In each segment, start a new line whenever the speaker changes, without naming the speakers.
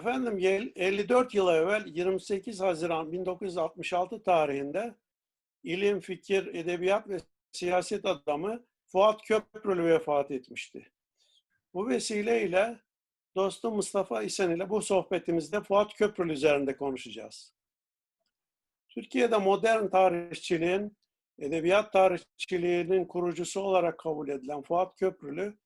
Efendim yel- 54 yıl evvel 28 Haziran 1966 tarihinde ilim, fikir, edebiyat ve siyaset adamı Fuat Köprülü vefat etmişti. Bu vesileyle dostum Mustafa İsen ile bu sohbetimizde Fuat Köprülü üzerinde konuşacağız. Türkiye'de modern tarihçiliğin, edebiyat tarihçiliğinin kurucusu olarak kabul edilen Fuat Köprülü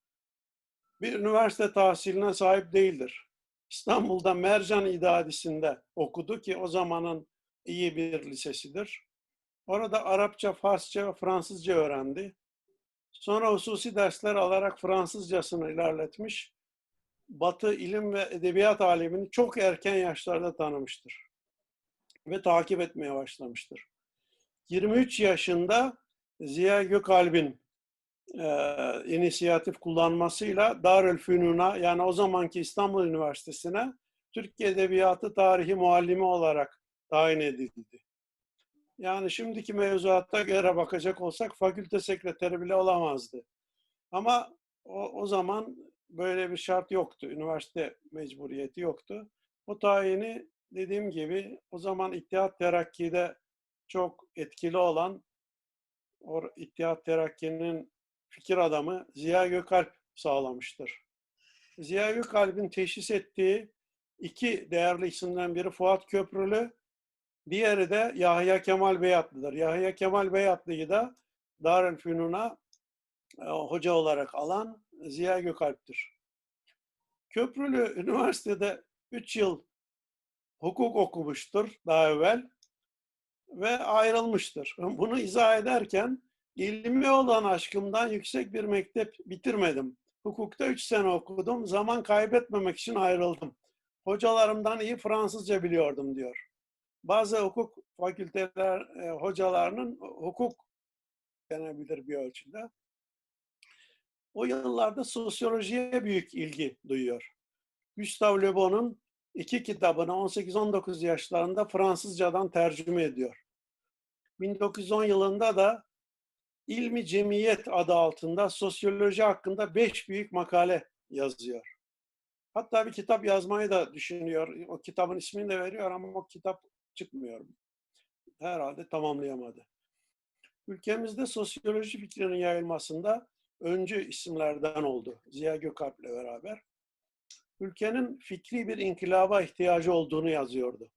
bir üniversite tahsiline sahip değildir. İstanbul'da Mercan İdadisi'nde okudu ki o zamanın iyi bir lisesidir. Orada Arapça, Farsça Fransızca öğrendi. Sonra hususi dersler alarak Fransızcasını ilerletmiş. Batı ilim ve edebiyat alemini çok erken yaşlarda tanımıştır. Ve takip etmeye başlamıştır. 23 yaşında Ziya Gökalp'in e, inisiyatif kullanmasıyla Darülfünun'a yani o zamanki İstanbul Üniversitesi'ne Türk Edebiyatı Tarihi Muallimi olarak tayin edildi. Yani şimdiki mevzuatta göre bakacak olsak fakülte sekreteri bile olamazdı. Ama o, o zaman böyle bir şart yoktu. Üniversite mecburiyeti yoktu. O tayini dediğim gibi o zaman İttihat Terakki'de çok etkili olan o İttihat Terakki'nin fikir adamı Ziya Gökalp sağlamıştır. Ziya Gökalp'in teşhis ettiği iki değerli isimden biri Fuat Köprülü, diğeri de Yahya Kemal Beyatlı'dır. Yahya Kemal Beyatlı'yı da Darülfünun'a e, hoca olarak alan Ziya Gökalp'tir. Köprülü üniversitede 3 yıl hukuk okumuştur daha evvel ve ayrılmıştır. Bunu izah ederken ilmi olan aşkımdan yüksek bir mektep bitirmedim. Hukukta 3 sene okudum. Zaman kaybetmemek için ayrıldım. Hocalarımdan iyi Fransızca biliyordum diyor. Bazı hukuk fakülteler e, hocalarının hukuk denebilir bir ölçüde. O yıllarda sosyolojiye büyük ilgi duyuyor. Gustave Le Bon'un iki kitabını 18-19 yaşlarında Fransızcadan tercüme ediyor. 1910 yılında da İlmi Cemiyet adı altında sosyoloji hakkında beş büyük makale yazıyor. Hatta bir kitap yazmayı da düşünüyor. O kitabın ismini de veriyor ama o kitap çıkmıyor. Herhalde tamamlayamadı. Ülkemizde sosyoloji fikrinin yayılmasında öncü isimlerden oldu. Ziya Gökalp'le beraber. Ülkenin fikri bir inkılaba ihtiyacı olduğunu yazıyordu.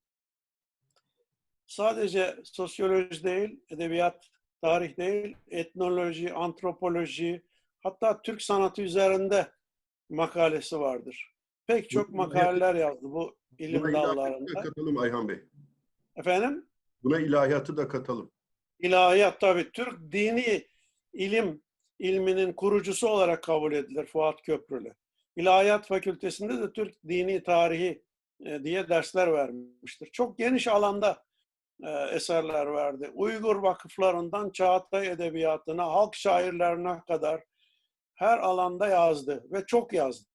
Sadece sosyoloji değil, edebiyat, tarih değil, etnoloji, antropoloji, hatta Türk sanatı üzerinde makalesi vardır. Pek çok makaleler yazdı bu ilim
Buna ilahiyatı da
dallarında.
katalım Ayhan Bey.
Efendim?
Buna ilahiyatı da katalım.
İlahiyat tabii. Türk dini ilim ilminin kurucusu olarak kabul edilir Fuat Köprülü. İlahiyat Fakültesinde de Türk dini tarihi e, diye dersler vermiştir. Çok geniş alanda eserler verdi. Uygur vakıflarından Çağatay Edebiyatı'na, halk şairlerine kadar her alanda yazdı ve çok yazdı.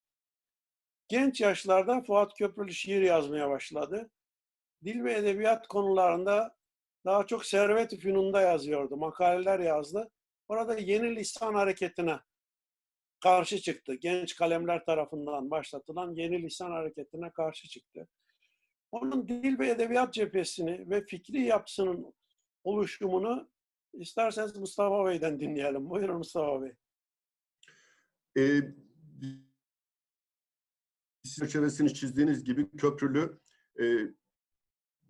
Genç yaşlarda Fuat Köprülü şiir yazmaya başladı. Dil ve edebiyat konularında daha çok Servet-i Fünun'da yazıyordu, makaleler yazdı. Orada yeni lisan hareketine karşı çıktı. Genç kalemler tarafından başlatılan yeni lisan hareketine karşı çıktı. Onun dil ve edebiyat cephesini ve fikri yapısının oluşumunu isterseniz Mustafa Bey'den dinleyelim. Buyurun Mustafa Bey.
Ee, çerçevesini çizdiğiniz gibi köprülü e,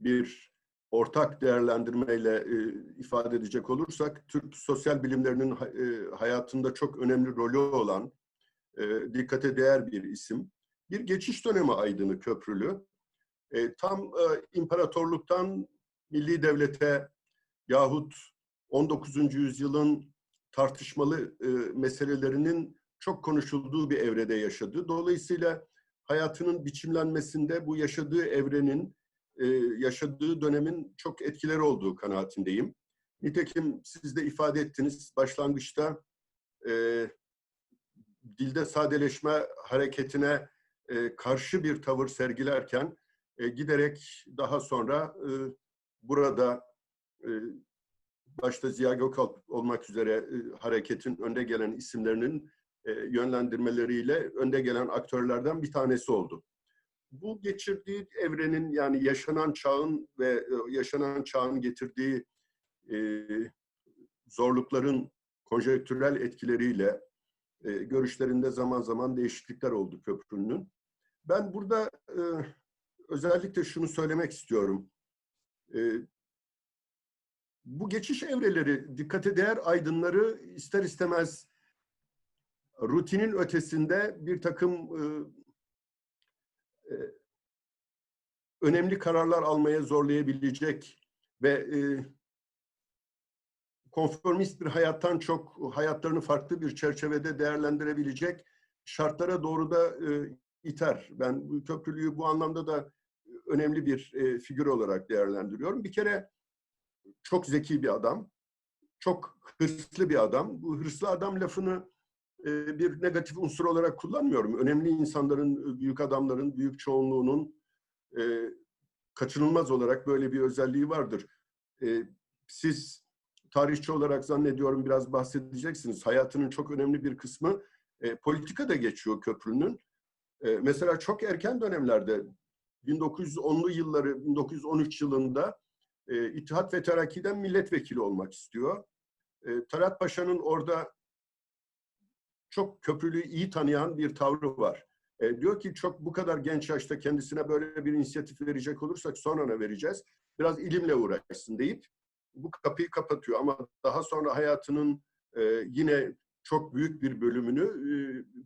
bir ortak değerlendirmeyle e, ifade edecek olursak Türk sosyal bilimlerinin e, hayatında çok önemli rolü olan e, dikkate değer bir isim. Bir geçiş dönemi aydını köprülü. E, tam e, imparatorluktan milli devlete yahut 19. yüzyılın tartışmalı e, meselelerinin çok konuşulduğu bir evrede yaşadı. Dolayısıyla hayatının biçimlenmesinde bu yaşadığı evrenin, e, yaşadığı dönemin çok etkileri olduğu kanaatindeyim. Nitekim siz de ifade ettiniz başlangıçta e, dilde sadeleşme hareketine e, karşı bir tavır sergilerken e, giderek daha sonra e, burada e, başta Ziya Gökalp olmak üzere hareketin önde gelen isimlerinin yönlendirmeleriyle önde gelen aktörlerden bir tanesi oldu. bu geçirdiği evrenin yani yaşanan çağın ve yaşanan çağın getirdiği zorlukların konjektürel etkileriyle görüşlerinde zaman zaman değişiklikler oldu köprünün. Ben burada e, özellikle şunu söylemek istiyorum. E, bu geçiş evreleri dikkate değer aydınları ister istemez rutinin ötesinde bir takım e, e, önemli kararlar almaya zorlayabilecek ve e, konformist bir hayattan çok hayatlarını farklı bir çerçevede değerlendirebilecek şartlara doğru da e, iter. Ben bu köprülüğü bu anlamda da önemli bir e, figür olarak değerlendiriyorum. Bir kere çok zeki bir adam, çok hırslı bir adam. Bu hırslı adam lafını e, bir negatif unsur olarak kullanmıyorum. Önemli insanların, büyük adamların, büyük çoğunluğunun e, kaçınılmaz olarak böyle bir özelliği vardır. E, siz tarihçi olarak zannediyorum biraz bahsedeceksiniz. Hayatının çok önemli bir kısmı e, politikada geçiyor köprünün. E, mesela çok erken dönemlerde 1910'lu yılları, 1913 yılında e, İttihat ve Terakki'den milletvekili olmak istiyor. E, Talat Paşa'nın orada çok köprülüğü iyi tanıyan bir tavrı var. E, diyor ki çok bu kadar genç yaşta kendisine böyle bir inisiyatif verecek olursak sonra ne vereceğiz? Biraz ilimle uğraşsın deyip bu kapıyı kapatıyor. Ama daha sonra hayatının e, yine çok büyük bir bölümünü e,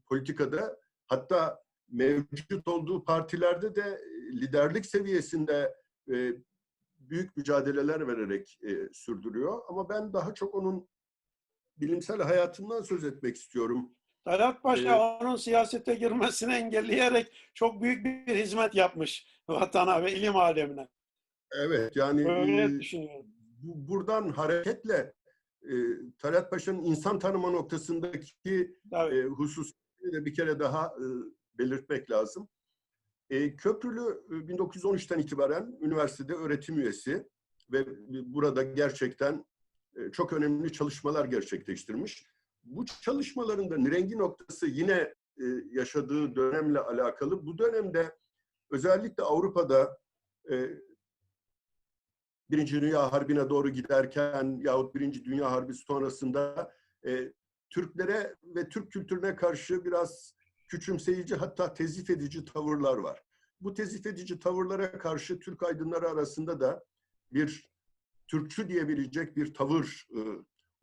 politikada hatta mevcut olduğu partilerde de liderlik seviyesinde e, büyük mücadeleler vererek e, sürdürüyor. Ama ben daha çok onun bilimsel hayatından söz etmek istiyorum.
Talat Paşa
Evet.
onun siyasete girmesini engelleyerek çok büyük bir hizmet yapmış vatana ve ilim alemine.
Evet yani
Öyle
e,
düşünüyorum.
bu- buradan hareketle e, Talat Paşa'nın insan tanıma noktasındaki
Tabii.
e, da bir kere daha e, belirtmek lazım. E, Köprülü e, 1913'ten itibaren üniversitede öğretim üyesi ve burada gerçekten e, çok önemli çalışmalar gerçekleştirmiş. Bu çalışmalarında nirengi noktası yine e, yaşadığı dönemle alakalı. Bu dönemde özellikle Avrupa'da e, Birinci Dünya Harbi'ne doğru giderken yahut Birinci Dünya Harbi sonrasında e, Türklere ve Türk kültürüne karşı biraz küçümseyici hatta tezif edici tavırlar var. Bu tezif edici tavırlara karşı Türk aydınları arasında da bir Türkçü diyebilecek bir tavır e,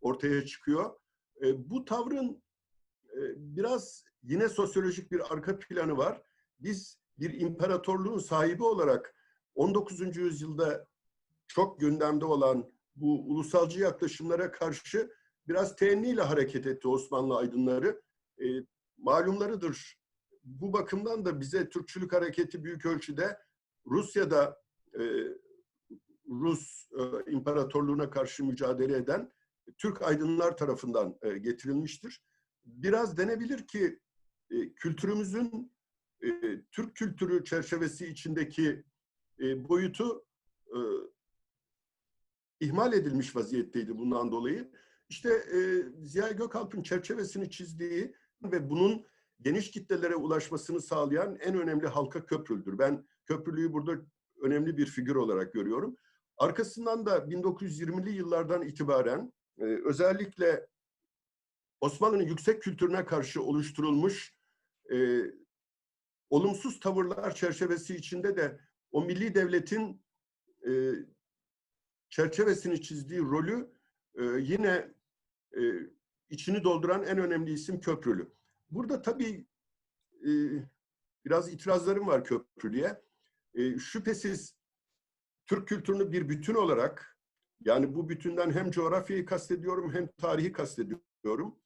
ortaya çıkıyor. E, bu tavrın e, biraz yine sosyolojik bir arka planı var. Biz bir imparatorluğun sahibi olarak 19. yüzyılda çok gündemde olan bu ulusalcı yaklaşımlara karşı biraz teenniyle hareket etti Osmanlı aydınları. E, malumlarıdır. Bu bakımdan da bize Türkçülük hareketi büyük ölçüde Rusya'da e, Rus e, imparatorluğuna karşı mücadele eden Türk aydınlar tarafından e, getirilmiştir. Biraz denebilir ki e, kültürümüzün e, Türk kültürü çerçevesi içindeki e, boyutu e, ihmal edilmiş vaziyetteydi bundan dolayı. İşte e, Ziya Gökalp'ın çerçevesini çizdiği ve bunun geniş kitlelere ulaşmasını sağlayan en önemli halka köprüldür. Ben köprülüğü burada önemli bir figür olarak görüyorum. Arkasından da 1920'li yıllardan itibaren e, özellikle Osmanlı'nın yüksek kültürüne karşı oluşturulmuş e, olumsuz tavırlar çerçevesi içinde de o milli devletin e, çerçevesini çizdiği rolü e, yine e, içini dolduran en önemli isim Köprülü. Burada tabii e, biraz itirazlarım var Köprülü'ye. E, şüphesiz Türk kültürünü bir bütün olarak yani bu bütünden hem coğrafyayı kastediyorum hem tarihi kastediyorum.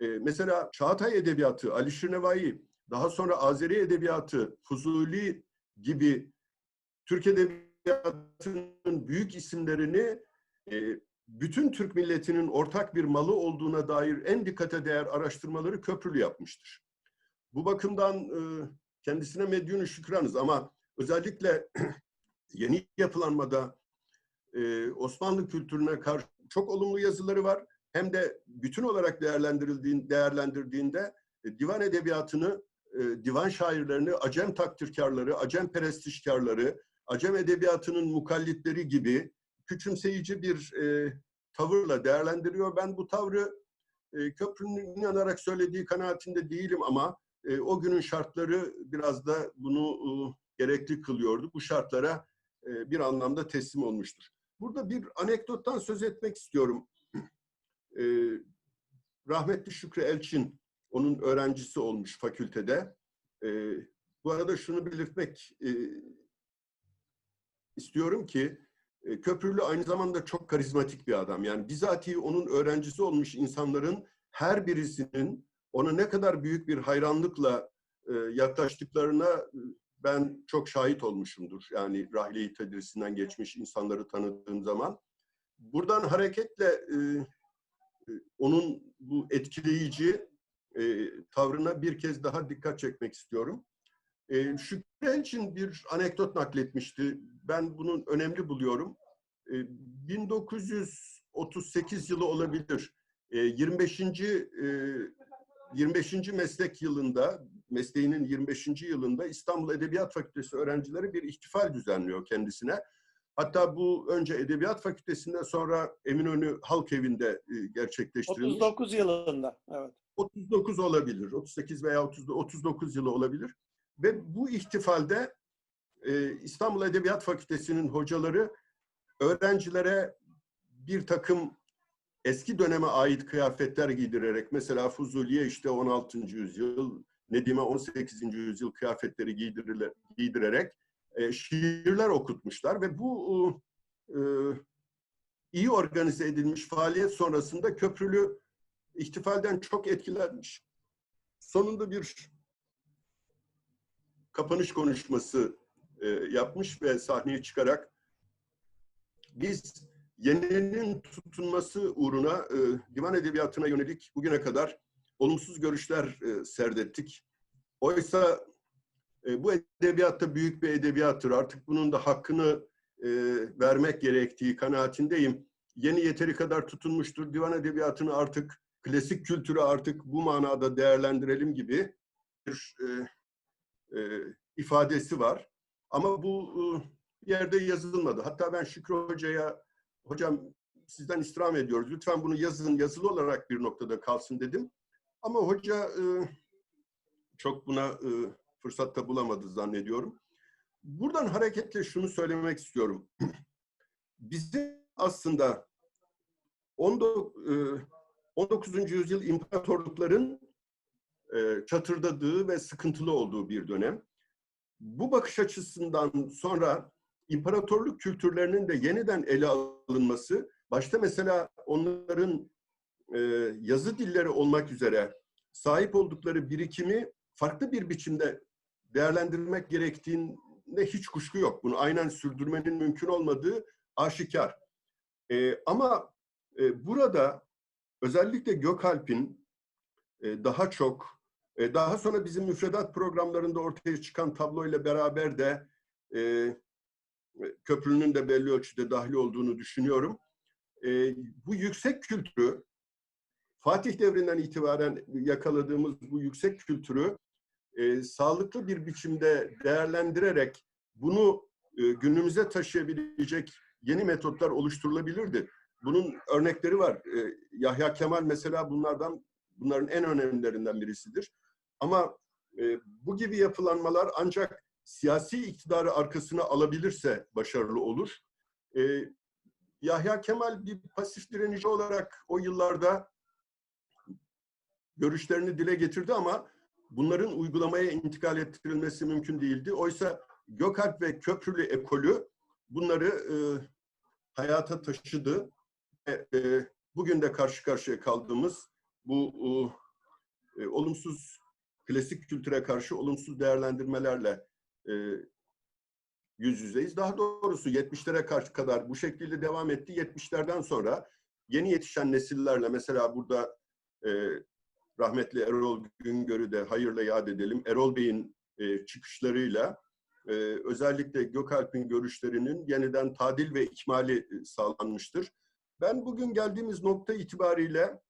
E, mesela Çağatay Edebiyatı, Ali Şirnevai, daha sonra Azeri Edebiyatı, Fuzuli gibi Türk Edebiyatı'nın büyük isimlerini e, bütün Türk milletinin ortak bir malı olduğuna dair en dikkate değer araştırmaları Köprülü yapmıştır. Bu bakımdan e, kendisine medyunu şükranız ama özellikle yeni yapılanmada e, Osmanlı kültürüne karşı çok olumlu yazıları var. Hem de bütün olarak değerlendirildiğin, değerlendirdiğinde e, divan edebiyatını divan şairlerini Acem takdirkarları, Acem perestişkarları, Acem edebiyatının mukallitleri gibi küçümseyici bir e, tavırla değerlendiriyor. Ben bu tavrı e, Köprü'nün inanarak söylediği kanaatinde değilim ama e, o günün şartları biraz da bunu e, gerekli kılıyordu. Bu şartlara e, bir anlamda teslim olmuştur. Burada bir anekdottan söz etmek istiyorum. E, rahmetli Şükrü Elçin, onun öğrencisi olmuş fakültede. E, bu arada şunu belirtmek e, istiyorum ki Köprülü aynı zamanda çok karizmatik bir adam. Yani bizatihi onun öğrencisi olmuş insanların her birisinin ona ne kadar büyük bir hayranlıkla e, yaklaştıklarına e, ben çok şahit olmuşumdur. Yani rahile tedrisinden geçmiş insanları tanıdığım zaman. Buradan hareketle e, e, onun bu etkileyici e, tavrına bir kez daha dikkat çekmek istiyorum. E, Şükrü için bir anekdot nakletmişti. Ben bunun önemli buluyorum. E, 1938 yılı olabilir. E, 25. E, 25. meslek yılında, mesleğinin 25. yılında İstanbul Edebiyat Fakültesi öğrencileri bir ihtifal düzenliyor kendisine. Hatta bu önce Edebiyat Fakültesi'nde sonra Eminönü Halk Evi'nde e, gerçekleştirilmiş.
39 yılında, evet.
39 olabilir, 38 veya 30, 39 yılı olabilir. Ve bu ihtifalde e, İstanbul Edebiyat Fakültesi'nin hocaları öğrencilere bir takım eski döneme ait kıyafetler giydirerek, mesela Fuzuli'ye işte 16. yüzyıl, Nedim'e 18. yüzyıl kıyafetleri giydirerek e, şiirler okutmuşlar ve bu e, iyi organize edilmiş faaliyet sonrasında Köprülü ihtifalden çok etkilenmiş. Sonunda bir kapanış konuşması e, yapmış ve sahneye çıkarak biz yeninin tutunması uğruna e, divan edebiyatına yönelik bugüne kadar olumsuz görüşler e, serdettik. Oysa e, bu edebiyatta büyük bir edebiyattır. Artık bunun da hakkını e, vermek gerektiği kanaatindeyim. Yeni yeteri kadar tutunmuştur. Divan edebiyatını artık, klasik kültürü artık bu manada değerlendirelim gibi bir e, e, ifadesi var. Ama bu e, yerde yazılmadı. Hatta ben Şükrü Hoca'ya, hocam sizden istirham ediyoruz. Lütfen bunu yazın, yazılı olarak bir noktada kalsın dedim. Ama hoca e, çok buna e, fırsat da bulamadı zannediyorum. Buradan hareketle şunu söylemek istiyorum. Bizim aslında 19, e, 19. yüzyıl imparatorlukların e, çatırdadığı ve sıkıntılı olduğu bir dönem. Bu bakış açısından sonra imparatorluk kültürlerinin de yeniden ele alınması, başta mesela onların e, yazı dilleri olmak üzere sahip oldukları birikimi farklı bir biçimde değerlendirmek gerektiğinde hiç kuşku yok. Bunu aynen sürdürmenin mümkün olmadığı aşikar. E, ama e, burada özellikle Gökalp'in e, daha çok, e, daha sonra bizim müfredat programlarında ortaya çıkan tabloyla beraber de e, köprünün de belli ölçüde dahil olduğunu düşünüyorum. E, bu yüksek kültürü, Fatih devrinden itibaren yakaladığımız bu yüksek kültürü e, sağlıklı bir biçimde değerlendirerek bunu e, günümüze taşıyabilecek yeni metotlar oluşturulabilirdi. Bunun örnekleri var. E, Yahya Kemal mesela bunlardan bunların en önemlilerinden birisidir. Ama e, bu gibi yapılanmalar ancak siyasi iktidarı arkasına alabilirse başarılı olur. E, Yahya Kemal bir pasif direnici olarak o yıllarda görüşlerini dile getirdi ama bunların uygulamaya intikal ettirilmesi mümkün değildi. Oysa Gökalp ve Köprülü ekolü bunları e, hayata taşıdı. E, e, bugün de karşı karşıya kaldığımız bu e, olumsuz klasik kültüre karşı olumsuz değerlendirmelerle e, yüz yüzeyiz. Daha doğrusu 70'lere karşı kadar bu şekilde devam etti. 70'lerden sonra yeni yetişen nesillerle mesela burada e, rahmetli Erol Güngör'ü de hayırla yad edelim. Erol Bey'in e, çıkışlarıyla e, özellikle Gökalp'in görüşlerinin yeniden tadil ve ikmali e, sağlanmıştır. Ben bugün geldiğimiz nokta itibariyle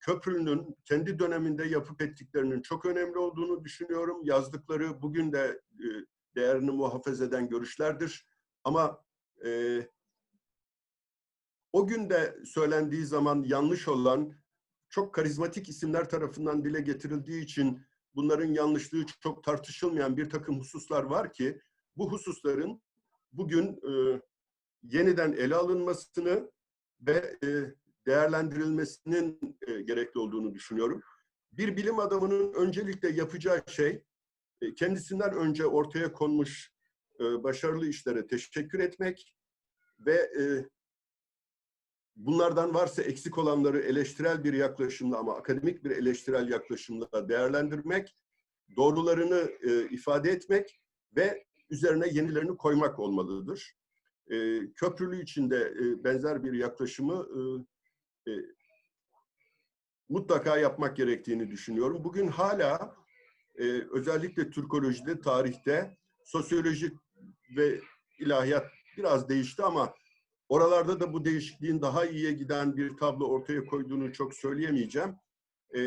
Köprülü'nün kendi döneminde yapıp ettiklerinin çok önemli olduğunu düşünüyorum. Yazdıkları bugün de e, değerini muhafaza eden görüşlerdir. Ama e, o gün de söylendiği zaman yanlış olan çok karizmatik isimler tarafından dile getirildiği için bunların yanlışlığı çok tartışılmayan bir takım hususlar var ki bu hususların bugün e, yeniden ele alınmasını ve e, değerlendirilmesinin e, gerekli olduğunu düşünüyorum. Bir bilim adamının öncelikle yapacağı şey e, kendisinden önce ortaya konmuş e, başarılı işlere teşekkür etmek ve e, bunlardan varsa eksik olanları eleştirel bir yaklaşımla ama akademik bir eleştirel yaklaşımla değerlendirmek, doğrularını e, ifade etmek ve üzerine yenilerini koymak olmalıdır. E, köprülü için de e, benzer bir yaklaşımı e, e, mutlaka yapmak gerektiğini düşünüyorum. Bugün hala e, özellikle Türkolojide, tarihte, sosyoloji ve ilahiyat biraz değişti ama oralarda da bu değişikliğin daha iyiye giden bir tablo ortaya koyduğunu çok söyleyemeyeceğim. E,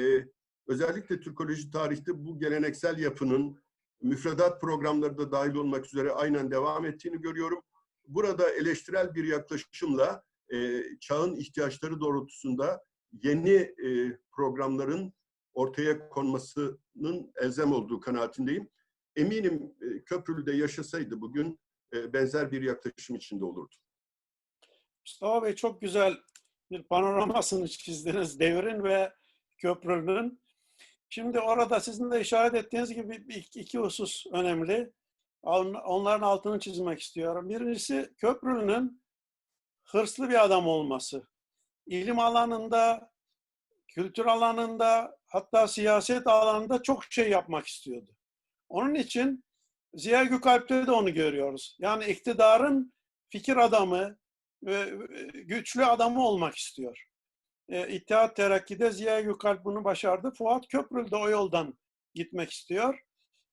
özellikle Türkoloji tarihte bu geleneksel yapının müfredat programları da dahil olmak üzere aynen devam ettiğini görüyorum. Burada eleştirel bir yaklaşımla e, çağın ihtiyaçları doğrultusunda yeni e, programların ortaya konmasının elzem olduğu kanaatindeyim. Eminim e, Köprülü'de yaşasaydı bugün e, benzer bir yaklaşım içinde olurdu.
Mustafa Bey çok güzel bir panoramasını çizdiniz devrin ve köprünün. Şimdi orada sizin de işaret ettiğiniz gibi iki, husus önemli. Onların altını çizmek istiyorum. Birincisi köprünün hırslı bir adam olması. İlim alanında, kültür alanında, hatta siyaset alanında çok şey yapmak istiyordu. Onun için Ziya Gökalp'te de onu görüyoruz. Yani iktidarın fikir adamı, ve güçlü adamı olmak istiyor. E, İttihat Terakki'de Ziya Gökalp bunu başardı. Fuat Köprülü de o yoldan gitmek istiyor.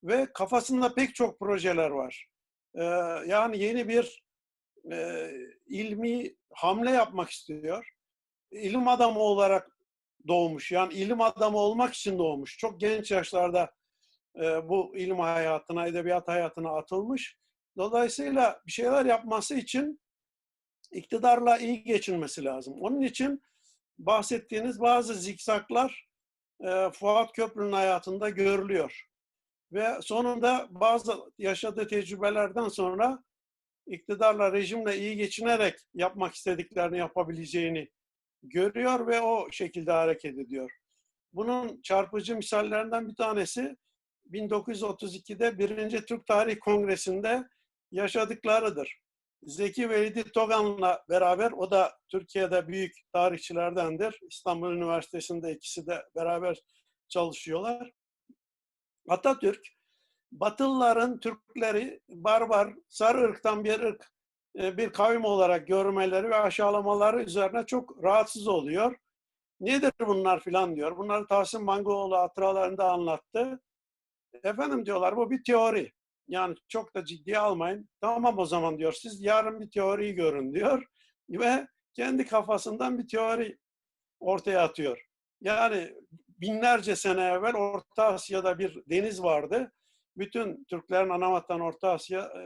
Ve kafasında pek çok projeler var. E, yani yeni bir e, ilmi hamle yapmak istiyor. İlim adamı olarak doğmuş. Yani ilim adamı olmak için doğmuş. Çok genç yaşlarda e, bu ilim hayatına, edebiyat hayatına atılmış. Dolayısıyla bir şeyler yapması için iktidarla iyi geçinmesi lazım. Onun için bahsettiğiniz bazı zikzaklar e, Fuat Köprü'nün hayatında görülüyor. Ve sonunda bazı yaşadığı tecrübelerden sonra iktidarla, rejimle iyi geçinerek yapmak istediklerini yapabileceğini görüyor ve o şekilde hareket ediyor. Bunun çarpıcı misallerinden bir tanesi 1932'de 1. Türk Tarih Kongresi'nde yaşadıklarıdır. Zeki Velidi Togan'la beraber, o da Türkiye'de büyük tarihçilerdendir. İstanbul Üniversitesi'nde ikisi de beraber çalışıyorlar. Atatürk, Batılıların Türkleri barbar, sarı ırktan bir ırk, e, bir kavim olarak görmeleri ve aşağılamaları üzerine çok rahatsız oluyor. Nedir bunlar filan diyor. Bunları Tahsin Mangoğlu hatıralarında anlattı. Efendim diyorlar bu bir teori. Yani çok da ciddiye almayın. Tamam o zaman diyor. Siz yarın bir teoriyi görün diyor. Ve kendi kafasından bir teori ortaya atıyor. Yani binlerce sene evvel Orta Asya'da bir deniz vardı. Bütün Türklerin anavatan Orta Asya, e,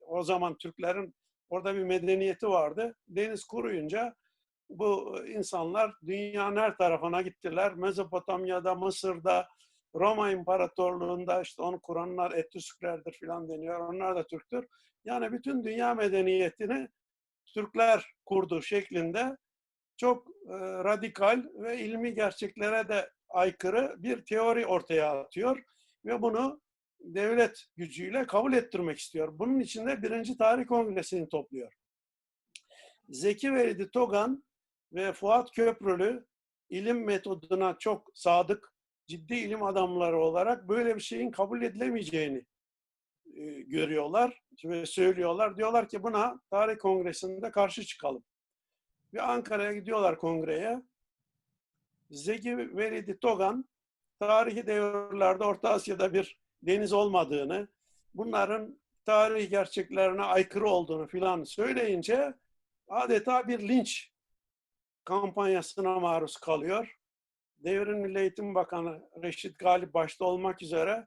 o zaman Türklerin orada bir medeniyeti vardı. Deniz kuruyunca bu insanlar dünyanın her tarafına gittiler. Mezopotamya'da, Mısır'da, Roma İmparatorluğu'nda işte onu kuranlar Etüsklerdir filan deniyor. Onlar da Türktür. Yani bütün dünya medeniyetini Türkler kurdu şeklinde çok e, radikal ve ilmi gerçeklere de aykırı bir teori ortaya atıyor ve bunu devlet gücüyle kabul ettirmek istiyor. Bunun için de birinci tarih kongresini topluyor. Zeki Velidi Togan ve Fuat Köprülü ilim metoduna çok sadık ciddi ilim adamları olarak böyle bir şeyin kabul edilemeyeceğini e, görüyorlar ve söylüyorlar. Diyorlar ki buna tarih kongresinde karşı çıkalım. Ve Ankara'ya gidiyorlar kongreye. Zeki Velidi Togan tarihi devirlerde Orta Asya'da bir deniz olmadığını, bunların tarihi gerçeklerine aykırı olduğunu filan söyleyince adeta bir linç kampanyasına maruz kalıyor. Devrin Milli Eğitim Bakanı Reşit Galip başta olmak üzere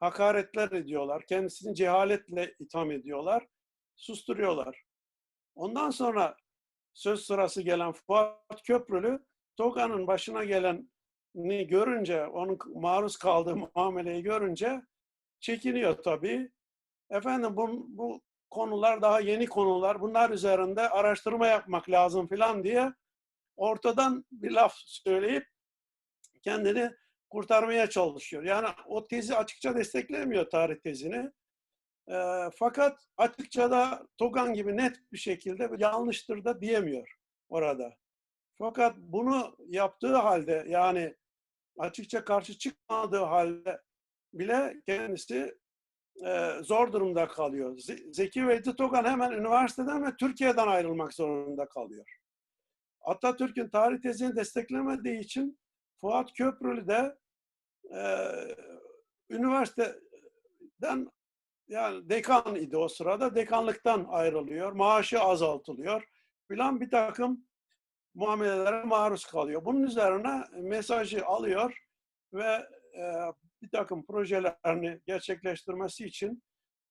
hakaretler ediyorlar. Kendisini cehaletle itham ediyorlar. Susturuyorlar. Ondan sonra söz sırası gelen Fuat Köprülü TOGA'nın başına geleni görünce, onun maruz kaldığı muameleyi görünce çekiniyor tabii. Efendim bu, bu konular daha yeni konular. Bunlar üzerinde araştırma yapmak lazım falan diye ortadan bir laf söyleyip kendini kurtarmaya çalışıyor. Yani o tezi açıkça desteklemiyor tarih tezini. E, fakat açıkça da Togan gibi net bir şekilde yanlıştır da diyemiyor orada. Fakat bunu yaptığı halde yani açıkça karşı çıkmadığı halde bile kendisi e, zor durumda kalıyor. Zeki Veydi Togan hemen üniversiteden ve Türkiye'den ayrılmak zorunda kalıyor. Atatürk'ün tarih tezini desteklemediği için Fuat Köprülü de e, üniversiteden yani dekan idi o sırada. Dekanlıktan ayrılıyor. Maaşı azaltılıyor. Filan bir takım muamelelere maruz kalıyor. Bunun üzerine mesajı alıyor ve e, bir takım projelerini gerçekleştirmesi için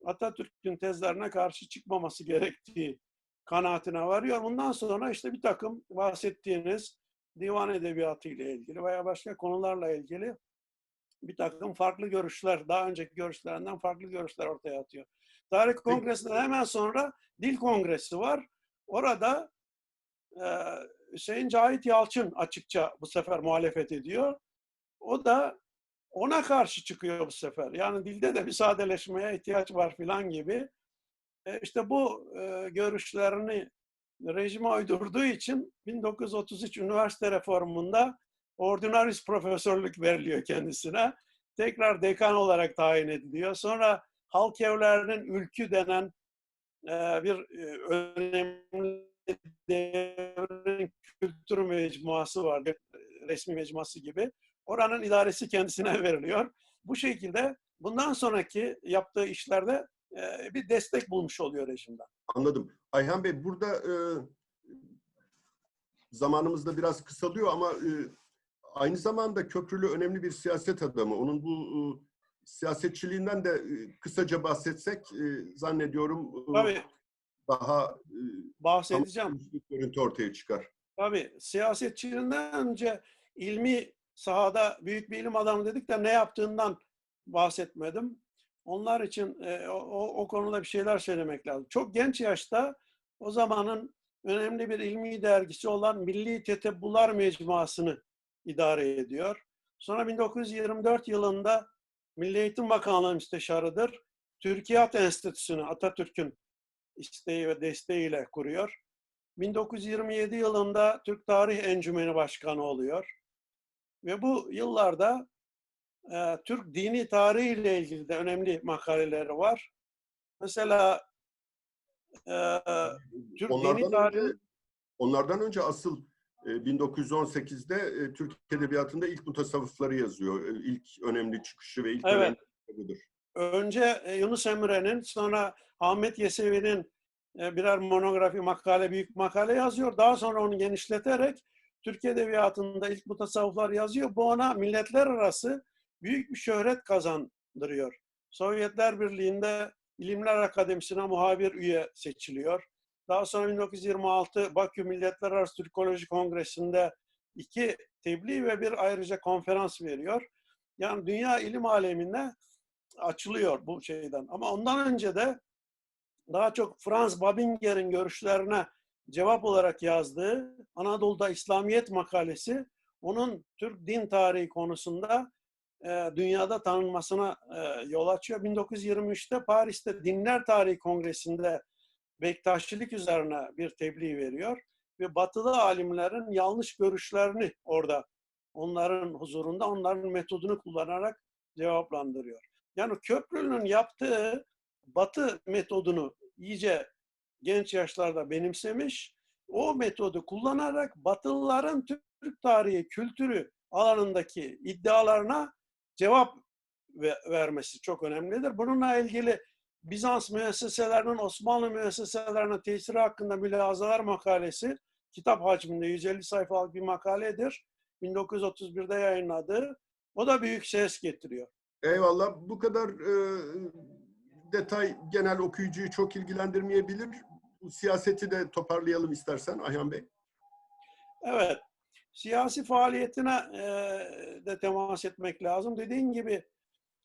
Atatürk'ün tezlerine karşı çıkmaması gerektiği kanaatine varıyor. Bundan sonra işte bir takım bahsettiğiniz divan edebiyatı ile ilgili veya başka konularla ilgili bir takım farklı görüşler, daha önceki görüşlerinden farklı görüşler ortaya atıyor. Tarih Kongresi'nden hemen sonra Dil Kongresi var. Orada e, Hüseyin Cahit Yalçın açıkça bu sefer muhalefet ediyor. O da ona karşı çıkıyor bu sefer. Yani dilde de bir sadeleşmeye ihtiyaç var filan gibi. E işte bu e, görüşlerini rejime uydurduğu için 1933 üniversite reformunda ordinaris profesörlük veriliyor kendisine. Tekrar dekan olarak tayin ediliyor. Sonra halk evlerinin ülkü denen e, bir e, önemli devrin kültür mecmuası var. Resmi mecmuası gibi. Oranın idaresi kendisine veriliyor. Bu şekilde bundan sonraki yaptığı işlerde e, bir destek bulmuş oluyor rejimden.
Anladım. Ayhan Bey burada e, zamanımız da biraz kısalıyor ama e, aynı zamanda Köprülü önemli bir siyaset adamı. Onun bu e, siyasetçiliğinden de e, kısaca bahsetsek e, zannediyorum e,
Tabii
daha e,
bahsedeceğim.
bir görüntü ortaya çıkar.
Tabii siyasetçiliğinden önce ilmi sahada büyük bir ilim adamı dedik de ne yaptığından bahsetmedim. Onlar için e, o, o konuda bir şeyler söylemek lazım. Çok genç yaşta o zamanın önemli bir ilmi dergisi olan Milli Tetebbular Mecmuası'nı idare ediyor. Sonra 1924 yılında Milli Eğitim Bakanlığı müsteşarıdır. Türkiyat Enstitüsü'nü Atatürk'ün isteği ve desteğiyle kuruyor. 1927 yılında Türk Tarih Encümeni Başkanı oluyor. Ve bu yıllarda e, Türk dini tarihi ile ilgili de önemli makaleleri var. Mesela e, Türk
Onlardan
dini tarihi...
önce, onlardan önce asıl e, 1918'de e, Türk Edebiyatı'nda ilk mutasavvıfları yazıyor. E, ilk önemli çıkışı ve ilk
Evet.
önemli kitabıdır.
önce e, Yunus Emre'nin sonra Ahmet Yesevi'nin e, birer monografi makale, büyük makale yazıyor. Daha sonra onu genişleterek Türk Edebiyatı'nda ilk mutasavvıflar yazıyor. Bu ona milletler arası büyük bir şöhret kazandırıyor. Sovyetler Birliği'nde İlimler Akademisi'ne muhabir üye seçiliyor. Daha sonra 1926 Bakü Milletler Arası Türkoloji Kongresi'nde iki tebliğ ve bir ayrıca konferans veriyor. Yani dünya ilim alemine açılıyor bu şeyden. Ama ondan önce de daha çok Franz Babinger'in görüşlerine cevap olarak yazdığı Anadolu'da İslamiyet makalesi onun Türk din tarihi konusunda e, dünyada tanınmasına e, yol açıyor. 1923'te Paris'te Dinler Tarihi Kongresi'nde Bektaşilik üzerine bir tebliğ veriyor ve batılı alimlerin yanlış görüşlerini orada onların huzurunda onların metodunu kullanarak cevaplandırıyor. Yani Köprülü'nün yaptığı batı metodunu iyice genç yaşlarda benimsemiş. O metodu kullanarak Batılıların Türk tarihi, kültürü alanındaki iddialarına cevap vermesi çok önemlidir. Bununla ilgili Bizans müesseselerinin Osmanlı müesseselerine tesiri hakkında mülazalar makalesi kitap hacminde 150 sayfalık bir makaledir. 1931'de yayınladığı. O da büyük ses getiriyor.
Eyvallah. Bu kadar e, detay genel okuyucuyu çok ilgilendirmeyebilir. Bu siyaseti de toparlayalım istersen Ayhan Bey.
Evet, siyasi faaliyetine e, de temas etmek lazım. Dediğin gibi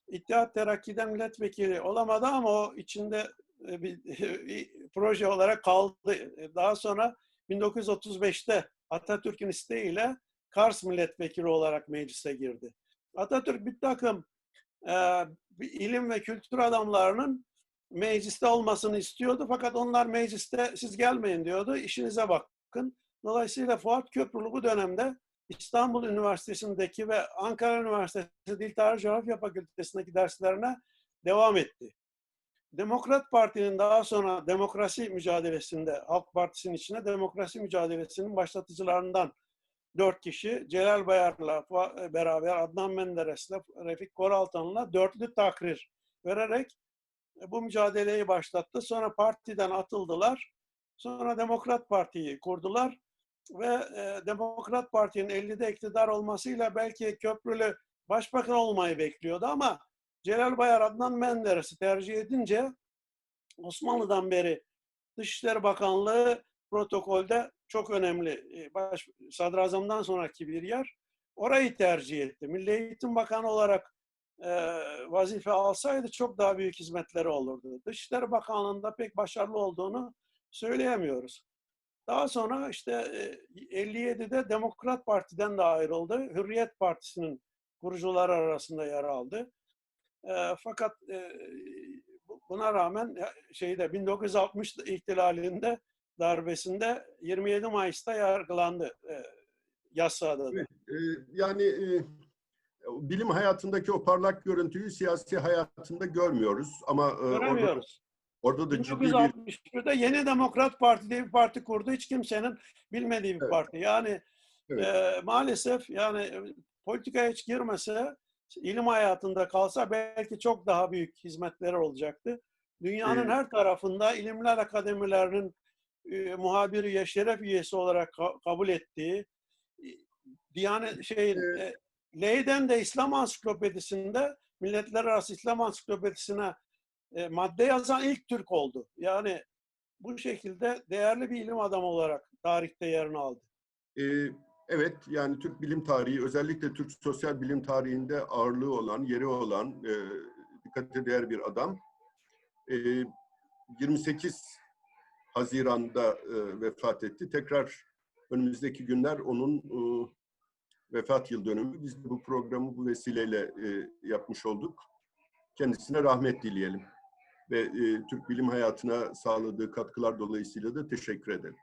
İttihat Terakki'den milletvekili olamadı ama o içinde e, bir, bir proje olarak kaldı. E, Daha sonra 1935'te Atatürk'ün isteğiyle Kars milletvekili olarak meclise girdi. Atatürk bir takım e, ilim ve kültür adamlarının mecliste olmasını istiyordu. Fakat onlar mecliste siz gelmeyin diyordu. İşinize bakın. Dolayısıyla Fuat Köprülü bu dönemde İstanbul Üniversitesi'ndeki ve Ankara Üniversitesi Dil Tarih Coğrafya Fakültesi'ndeki derslerine devam etti. Demokrat Parti'nin daha sonra demokrasi mücadelesinde, Halk Partisi'nin içine demokrasi mücadelesinin başlatıcılarından dört kişi, Celal Bayar'la beraber Adnan Menderes'le, Refik Koraltan'la dörtlü takrir vererek e, bu mücadeleyi başlattı. Sonra partiden atıldılar. Sonra Demokrat Parti'yi kurdular ve e, Demokrat Parti'nin 50'de iktidar olmasıyla belki Köprülü başbakan olmayı bekliyordu ama Celal Bayar Adnan Menderes'i tercih edince Osmanlı'dan beri Dışişleri Bakanlığı protokolde çok önemli e, baş, sadrazamdan sonraki bir yer. Orayı tercih etti. Milli Eğitim Bakanı olarak e, vazife alsaydı çok daha büyük hizmetleri olurdu. Dışişleri Bakanlığı'nda pek başarılı olduğunu söyleyemiyoruz. Daha sonra işte e, 57'de Demokrat Parti'den de ayrıldı. Hürriyet Partisi'nin kurucuları arasında yer aldı. Fakat buna rağmen şeyde 1960 ihtilalinde darbesinde 27 Mayıs'ta yargılandı Yassıada.
Evet, yani bilim hayatındaki o parlak görüntüyü siyasi hayatında görmüyoruz ama
Göremiyoruz.
Orada, orada da ciddi bir
1961'de Yeni Demokrat Parti diye bir parti kurdu. Hiç kimsenin bilmediği bir
Evet.
parti. Yani
Evet.
e, maalesef yani e, politikaya hiç girmese, ilim hayatında kalsa belki çok daha büyük hizmetleri olacaktı. Dünyanın
Evet.
her tarafında ilimler akademilerinin e, muhabir üye, şeref üyesi olarak ka- kabul ettiği, e, Diyanet şey e, Leyden de İslam Ansiklopedisi'nde Milletler Arası İslam Ansiklopedisi'ne e, madde yazan ilk Türk oldu. Yani bu şekilde değerli bir ilim adamı olarak tarihte yerini aldı.
Ee, evet, yani Türk bilim tarihi, özellikle Türk sosyal bilim tarihinde ağırlığı olan, yeri olan, e, dikkate değer bir adam. E, 28 Haziran'da e, vefat etti. Tekrar önümüzdeki günler onun e, vefat yıl dönümü. Biz de bu programı bu vesileyle e, yapmış olduk. Kendisine rahmet dileyelim. Ve e, Türk bilim hayatına sağladığı katkılar dolayısıyla da teşekkür ederim.